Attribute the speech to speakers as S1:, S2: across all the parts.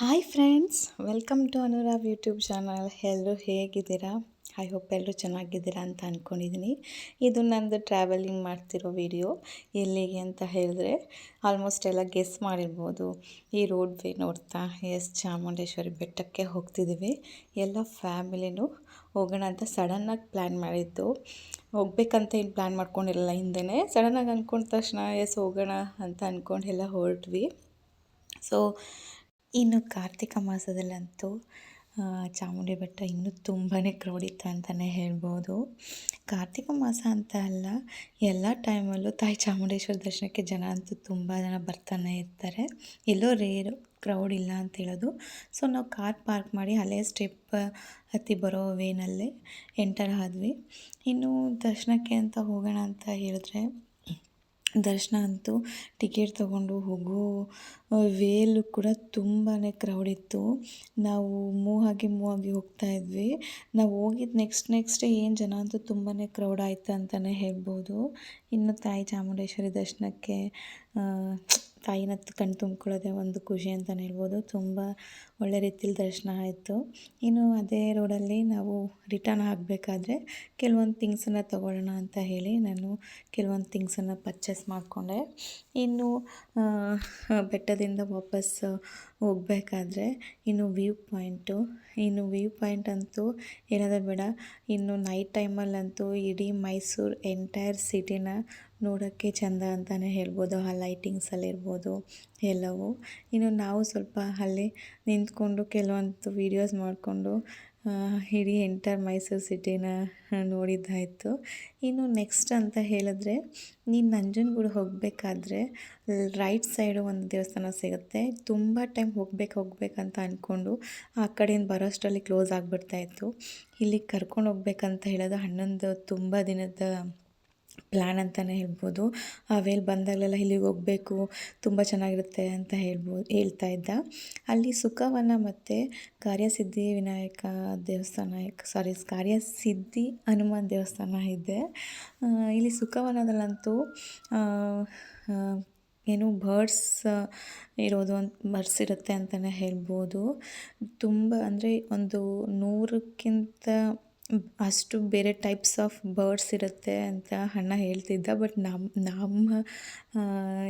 S1: Hi friends welcome to Anurao YouTube channel ಎಲ್ಲರೂ ಹೇಗಿದ್ದೀರಾ? I hope ಎಲ್ಲರೂ ಚೆನ್ನಾಗಿದ್ದೀರಾ ಅಂತ ಅಂದ್ಕೊಂಡಿದ್ದೀನಿ ಇದು ನಂದು ಟ್ರಾವೆಲಿಂಗ್ ಮಾಡ್ತಿರೋ ವಿಡಿಯೋ ಎಲ್ಲಿಗೆ ಅಂತ ಹೇಳಿದ್ರೆ ಆಲ್ಮೋಸ್ಟ್ ಎಲ್ಲ ಗೆಸ್ ಮಾಡಿರ್ಬೋದು. ಈ ರೋಡ್ ವೇ ನೋಡ್ತಾ, ಎಸ್ ಚಾಮುಂಡೇಶ್ವರಿ ಬೆಟ್ಟಕ್ಕೆ ಹೋಗ್ತಿದ್ದೀವಿ. ಎಲ್ಲ ಫ್ಯಾಮಿಲಿನೂ ಹೋಗೋಣ ಅಂತ ಸಡನ್ನಾಗಿ ಪ್ಲ್ಯಾನ್ ಮಾಡಿದ್ದು. ಹೋಗ್ಬೇಕಂತ ಏನು ಪ್ಲ್ಯಾನ್ ಮಾಡ್ಕೊಂಡಿರಲ್ಲ ಹಿಂದೆ ಸಡನ್ನಾಗಿ ಅಂದ್ಕೊಂಡ ತಕ್ಷಣ, ಎಸ್ ಹೋಗೋಣ ಅಂತ ಅಂದ್ಕೊಂಡು ಎಲ್ಲ ಹೊರಟ್ವಿ. ಸೊ ಇನ್ನು ಕಾರ್ತಿಕ ಮಾಸದಲ್ಲಂತೂ ಚಾಮುಂಡಿ ಬೆಟ್ಟ ಇನ್ನೂ ತುಂಬಾ ಕ್ರೌಡಿತ್ತು ಅಂತಲೇ ಹೇಳ್ಬೋದು. ಕಾರ್ತಿಕ ಮಾಸ ಅಂತ ಅಲ್ಲ, ಎಲ್ಲ ಟೈಮಲ್ಲೂ ತಾಯಿ ಚಾಮುಂಡೇಶ್ವರ ದರ್ಶನಕ್ಕೆ ಜನ ಅಂತೂ ತುಂಬ ಜನ ಬರ್ತಾನೆ ಇರ್ತಾರೆ. ಎಲ್ಲೋ ರೇರು ಕ್ರೌಡ್ ಇಲ್ಲ ಅಂತ ಹೇಳೋದು. ಸೊ ನಾವು ಕಾರ್ ಪಾರ್ಕ್ ಮಾಡಿ ಅಲ್ಲೇ ಸ್ಟೆಪ್ ಹತ್ತಿ ಬರೋ ವೇನಲ್ಲೇ ಎಂಟರ್ ಆದ್ವಿ. ಇನ್ನು ದರ್ಶನಕ್ಕೆ ಅಂತ ಹೋಗೋಣ ಅಂತ ಹೇಳಿದ್ರೆ ದರ್ಶನ ಅಂತೂ ಟಿಕೆಟ್ ತೊಗೊಂಡು ಹೋಗೋ ವೇಲು ಕೂಡ ತುಂಬಾ ಕ್ರೌಡ್ ಇತ್ತು. ನಾವು ಮೂವ್ ಆಗಿ ಮೂವ್ ಆಗಿ ಹೋಗ್ತಾ ಇದ್ವಿ. ನಾವು ಹೋಗಿದ್ದು ನೆಕ್ಸ್ಟ್ ನೆಕ್ಸ್ಟ್ ಏನು ಜನ ಅಂತೂ ತುಂಬಾ ಕ್ರೌಡ್ ಆಯ್ತು ಅಂತಲೇ ಹೇಳ್ಬೋದು. ಇನ್ನು ತಾಯಿ ಚಾಮುಂಡೇಶ್ವರಿ ದರ್ಶನಕ್ಕೆ ತಾಯಿನ ಕಣ್ ತುಂಬ್ಕೊಳ್ಳೋದೇ ಒಂದು ಖುಷಿ ಅಂತಲೇ ಹೇಳ್ಬೋದು. ತುಂಬ ಒಳ್ಳೆ ರೀತಿಲಿ ದರ್ಶನ ಆಯಿತು. ಇನ್ನು ಅದೇ ರೋಡಲ್ಲಿ ನಾವು ರಿಟರ್ನ್ ಆಗಬೇಕಾದ್ರೆ ಕೆಲವೊಂದು ಥಿಂಗ್ಸನ್ನು ತೊಗೊಳ್ಳೋಣ ಅಂತ ಹೇಳಿ ನಾನು ಕೆಲವೊಂದು ಥಿಂಗ್ಸನ್ನು ಪರ್ಚೇಸ್ ಮಾಡಿಕೊಂಡೆ. ಇನ್ನು ಬೆಟ್ಟದಿಂದ ವಾಪಸ್ ಹೋಗಬೇಕಾದ್ರೆ ಇನ್ನು ವ್ಯೂ ಪಾಯಿಂಟು. ಇನ್ನು ವ್ಯೂ ಪಾಯಿಂಟ್ ಅಂತೂ ಹೇಳೋದೇ ಬೇಡ. ಇನ್ನು ನೈಟ್ ಟೈಮಲ್ಲಂತೂ ಇಡೀ ಮೈಸೂರು ಎಂಟೈರ್ ಸಿಟಿನ ನೋಡೋಕ್ಕೆ ಚೆಂದ ಅಂತಲೇ ಹೇಳ್ಬೋದು. ಆ ಲೈಟಿಂಗ್ಸಲ್ಲಿರ್ಬೋದು ಎಲ್ಲವೂ. ಇನ್ನು ನಾವು ಸ್ವಲ್ಪ ಅಲ್ಲಿ ನಿಂತ್ಕೊಂಡು ಕೆಲವೊಂದು ವೀಡಿಯೋಸ್ ಮಾಡಿಕೊಂಡು ಇಡೀ ಎಂಟರ್ ಮೈಸೂರು ಸಿಟಿನ ನೋಡಿದ್ದಾಯಿತು. ಇನ್ನು ನೆಕ್ಸ್ಟ್ ಅಂತ ಹೇಳಿದ್ರೆ, ನೀನು ನಂಜನಗೂಡು ಹೋಗಬೇಕಾದ್ರೆ ರೈಟ್ ಸೈಡು ಒಂದು ದೇವಸ್ಥಾನ ಸಿಗುತ್ತೆ. ತುಂಬ ಟೈಮ್ ಹೋಗ್ಬೇಕು, ಹೋಗ್ಬೇಕಂತ ಅಂದ್ಕೊಂಡು ಆ ಕಡೆಯಿಂದ ಬರೋಷ್ಟರಲ್ಲಿ ಕ್ಲೋಸ್ ಆಗಿಬಿಡ್ತಾಯಿತ್ತು ಇಲ್ಲಿಗೆ ಕರ್ಕೊಂಡು ಹೋಗ್ಬೇಕಂತ ಹೇಳೋದು ಹನ್ನೊಂದು ತುಂಬ ದಿನದ ಪ್ಲ್ಯಾನ್ ಅಂತಲೇ ಹೇಳ್ಬೋದು. ವೇಲ್ ಬಂದಾಗಲೆಲ್ಲ ಇಲ್ಲಿಗೆ ಹೋಗಬೇಕು, ತುಂಬ ಚೆನ್ನಾಗಿರುತ್ತೆ ಅಂತ ಹೇಳ್ಬೋದು ಹೇಳ್ತಾ ಇದ್ದ. ಅಲ್ಲಿ ಸುಖವನ ಮತ್ತು ಕಾರ್ಯಸಿದ್ಧಿ ವಿನಾಯಕ ದೇವಸ್ಥಾನ ಸಾರಿ ಕಾರ್ಯಸಿದ್ಧಿ ಹನುಮಾನ್ ದೇವಸ್ಥಾನ ಇದೆ. ಇಲ್ಲಿ ಸುಖವನದಲ್ಲಂತೂ ಏನು ಬರ್ಡ್ಸ್ ಇರೋದು ಅಂತ ಬರ್ಡ್ಸ್ ಇರುತ್ತೆ ಅಂತಲೇ ಹೇಳ್ಬೋದು. ತುಂಬ ಅಂದರೆ ಒಂದು ನೂರಕ್ಕಿಂತ ಅಷ್ಟು ಬೇರೆ ಟೈಪ್ಸ್ ಆಫ್ ಬರ್ಡ್ಸ್ ಇರುತ್ತೆ ಅಂತ ಅಣ್ಣ ಹೇಳ್ತಿದ್ದ. ಬಟ್ ನಮ್ಮ ನಮ್ಮ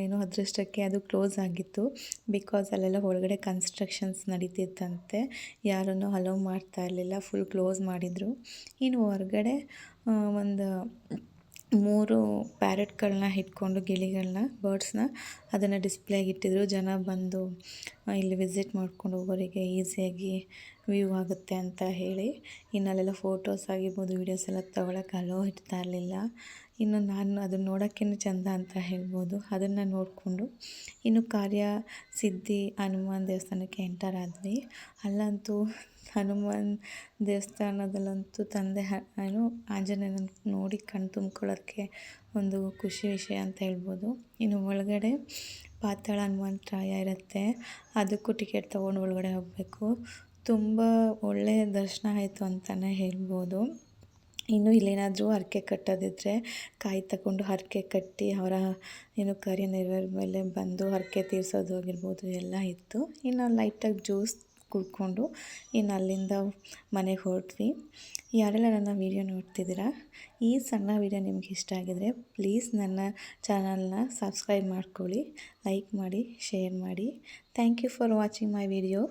S1: ಏನು ಅದೃಷ್ಟಕ್ಕೆ ಅದು ಕ್ಲೋಸ್ ಆಗಿತ್ತು. ಬಿಕಾಸ್ ಅಲ್ಲೆಲ್ಲ ಒಳಗಡೆ ಕನ್ಸ್ಟ್ರಕ್ಷನ್ಸ್ ನಡೀತಿತ್ತಂತೆ. ಯಾರನ್ನು ಅಲೋ ಮಾಡ್ತಾ ಇರಲಿಲ್ಲ. ಫುಲ್ ಕ್ಲೋಸ್ ಮಾಡಿದರು. ಇನ್ನು ಹೊರಗಡೆ ಒಂದು ಮೂರು ಪ್ಯಾರೆಟ್ಗಳನ್ನ ಇಟ್ಕೊಂಡು ಗಿಳಿಗಳನ್ನ, ಬರ್ಡ್ಸ್ನ ಅದನ್ನು ಡಿಸ್ಪ್ಲೇಗೆ ಇಟ್ಟಿದ್ರು. ಜನ ಬಂದು ಇಲ್ಲಿ ವಿಸಿಟ್ ಮಾಡ್ಕೊಂಡು ಹೋಗೋರಿಗೆ ಈಸಿಯಾಗಿ ವ್ಯೂ ಆಗುತ್ತೆ ಅಂತ ಹೇಳಿ ಇನ್ನಲ್ಲೆಲ್ಲ ಫೋಟೋಸ್ ಆಗಿರ್ಬೋದು, ವೀಡಿಯೋಸ್ ಎಲ್ಲ ತಗೊಳಕ್ಕೆ ಅಲೋ ಇಡ್ತಾ ಇರಲಿಲ್ಲ. ಇನ್ನು ನಾನು ಅದನ್ನು ನೋಡೋಕ್ಕೇ ಚೆಂದ ಅಂತ ಹೇಳ್ಬೋದು. ಅದನ್ನು ನೋಡಿಕೊಂಡು ಇನ್ನು ಕಾರ್ಯ, ಸಿದ್ಧಿ, ಹನುಮಾನ್ ದೇವಸ್ಥಾನಕ್ಕೆ ಎಂಟರ್ ಆದ್ವಿ. ಅಲ್ಲಂತೂ ಹನುಮಾನ್ ದೇವಸ್ಥಾನದಲ್ಲಂತೂ ತಂದೆ ಏನು ಆಂಜನೇಯನ ನೋಡಿ ಕಣ್ಣು ತುಂಬ್ಕೊಳ್ಳೋಕ್ಕೆ ಒಂದು ಖುಷಿ ವಿಷಯ ಅಂತ ಹೇಳ್ಬೋದು. ಇನ್ನು ಒಳಗಡೆ ಪಾತಾಳ ಹನುಮಂತರಾಯ ಇರುತ್ತೆ. ಅದಕ್ಕೂ ಟಿಕೆಟ್ ತೊಗೊಂಡು ಒಳಗಡೆ ಹೋಗಬೇಕು. ತುಂಬ ಒಳ್ಳೆಯ ದರ್ಶನ ಆಯಿತು ಅಂತಲೇ ಹೇಳ್ಬೋದು. ಇನ್ನು ಇಲ್ಲೇನಾದರೂ ಹರಕೆ ಕಟ್ಟೋದಿದ್ದರೆ ಕಾಯಿ ತಗೊಂಡು ಹರಕೆ ಕಟ್ಟಿ ಅವರ ಏನು ಕಾರ್ಯ ನೆರವೇರಿದ ಮೇಲೆ ಬಂದು ಹರಕೆ ತೀರಿಸೋದು ಆಗಿರ್ಬೋದು ಎಲ್ಲ ಇತ್ತು. ಇನ್ನು ಲೈಟಾಗಿ ಜ್ಯೂಸ್ ಕುಡ್ಕೊಂಡು ಇನ್ನು ಅಲ್ಲಿಂದ ಮನೆಗೆ ಹೊರಟ್ವಿ. ಯಾರೆಲ್ಲ ನನ್ನ ವೀಡಿಯೋ ನೋಡ್ತಿದ್ದೀರಾ, ಈ ಸಣ್ಣ ವೀಡಿಯೋ ನಿಮ್ಗೆ ಇಷ್ಟ ಆಗಿದರೆ ಪ್ಲೀಸ್ ನನ್ನ ಚಾನಲ್ನ ಸಬ್ಸ್ಕ್ರೈಬ್ ಮಾಡ್ಕೊಳ್ಳಿ, ಲೈಕ್ ಮಾಡಿ, ಶೇರ್ ಮಾಡಿ. Thank you for watching my video.